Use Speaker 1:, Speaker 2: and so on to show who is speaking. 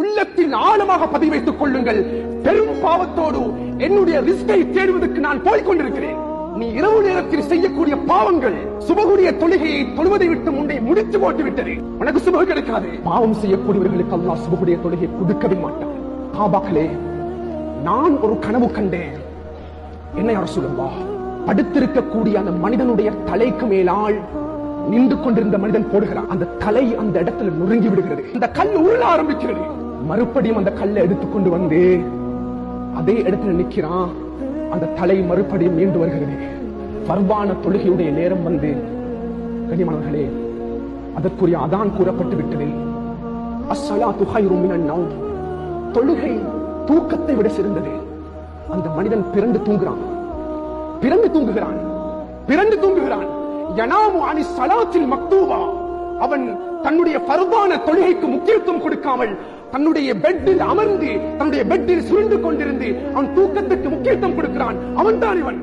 Speaker 1: உள்ளத்தில் ஆழமாக பதிவு வைத்துக் கொள்ளுங்கள். பெரும் பாவத்தோடு என்னுடைய ரிஸ்கை தேடுவதற்கு நான் போய்கொண்டிருக்கிறேன் நீ இரவு நேரத்தில் செய்யக்கூடிய பாவங்கள் சுபகுடைய தொழுகையை தொழுவதை விட்டு முன்னே முடித்து போட்டு விட்டது உனக்கு சுபகு கிடைக்காது. பாவம் செய்யக்கூடியவர்களுக்கு அல்லா சுபகுடைய தொழுகை கொடுக்கவே மாட்டான். பாபாக்களே நான் ஒரு கனவு கண்டேன். என்ன யார் சொல்லுவா படுத்திருக்கக்கூடிய அந்த மனிதனுடைய தலைக்கு மேலால் நின்று கொண்டிருந்த மனிதன் போடுகிறான். அந்த தலை அந்த இடத்துல நொறுங்கி விடுகிறது. இந்த கல் உருள ஆரம்பிக்கிறது. மறுபடியும் அந்த கல்லை எடுத்துக்கொண்டு வந்து அதே இடத்துல நிக்கிறான் அந்த தலை மறுபடியும் மீண்டு வருகிறது. பர்வான தொழுகையுடைய நேரம் வந்து கனிமணர்களே அதற்குரிய அதான் கூறப்பட்டு விட்டது. அஸ்ஸலா ஹைரும் மினன் தொழுகை தூக்கத்தை விட சிறந்தது. அந்த மனிதன் பிறந்து தூங்குறான். பிறந்து தூங்குகிறான். பிறந்து தூங்குகிறான். யனாமு அணி சலாத்தில் மக்தூவா அவன் தன்னுடைய பருவான தொழுகைக்கு முக்கியத்துவம் கொடுக்காமல் தன்னுடைய பெட்டில் அமர்ந்து தன்னுடைய பெட்டில் சுருண்டு கொண்டிருந்து அவன் தூக்கத்துக்கு முக்கியத்துவம் கொடுக்கிறான். அவன் தான் இவன்.